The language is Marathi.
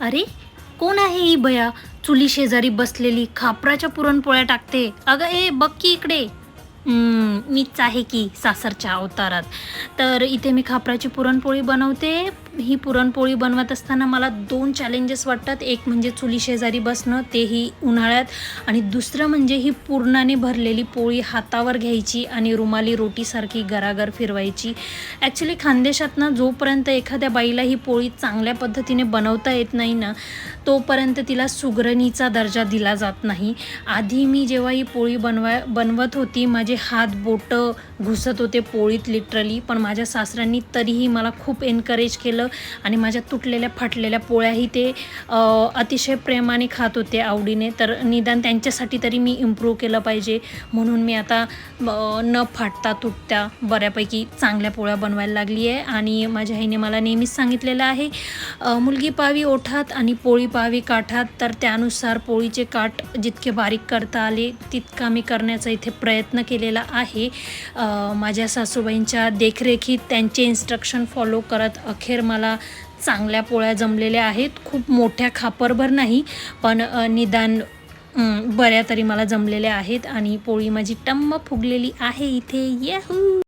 अरे कोण आहे ही भया चुली शेजारी बसलेली खापराच्या पुरणपोळ्या टाकते. अगं ए बघ की इकडे. मीच आहे की सासरच्या अवतारात. तर इथे मी खापराची पुरणपोळी बनवते. ही पुरणपोळी बनवत असताना मला दोन चॅलेंजेस वाटतात. एक म्हणजे चुली शेजारी बसणं तेही उन्हाळ्यात. आणि दुसरं म्हणजे ही पूर्णाने भरलेली पोळी हातावर घ्यायची आणि रुमाली रोटीसारखी गरागर फिरवायची. ॲक्च्युली खानदेशात ना जोपर्यंत एखाद्या बाईला ही पोळी चांगल्या पद्धतीने बनवता येत नाही ना तोपर्यंत तिला सुगरणीचा दर्जा दिला जात नाही. आधी मी जेव्हा ही पोळी बनवा बनवत होती माझे हात बोटं घुसत होते पोळीत लिटरली पण माझ्या सासऱ्यांनी तरीही मला खूप एनकरेज केलं आणि माझ्या तुटलेल्या फाटलेल्या पोळ्याही ते अतिशय प्रेमाने खात होते आवडीने. तर निदान त्यांच्यासाठी तरी मी इम्प्रूव्ह केलं पाहिजे. म्हणून मी आता न फाटता तुटत्या बऱ्यापैकी चांगल्या पोळ्या बनवायला लागली आहे आणि माझ्या आईने मला नेहमीच सांगितलेलं आहे मुलगी पाहावी ओठात आणि पोळी पाहावी काठात. तर त्यानुसार पोळीचे काठ जितके बारीक करता आले तितका मी करण्याचा इथे प्रयत्न केलेला आहे. माझ्या सासूबाईंच्या देखरेखीत त्यांचे इन्स्ट्रक्शन फॉलो करत अखेर मला चांगल्या पोळ्या जमलेल्या आहेत. खूप मोठ्या खापरभर नाही पण निदान बऱ्या तरी मला जमलेल्या आहेत आणि पोळी माझी टम्म फुगलेली आहे इथे. येहू!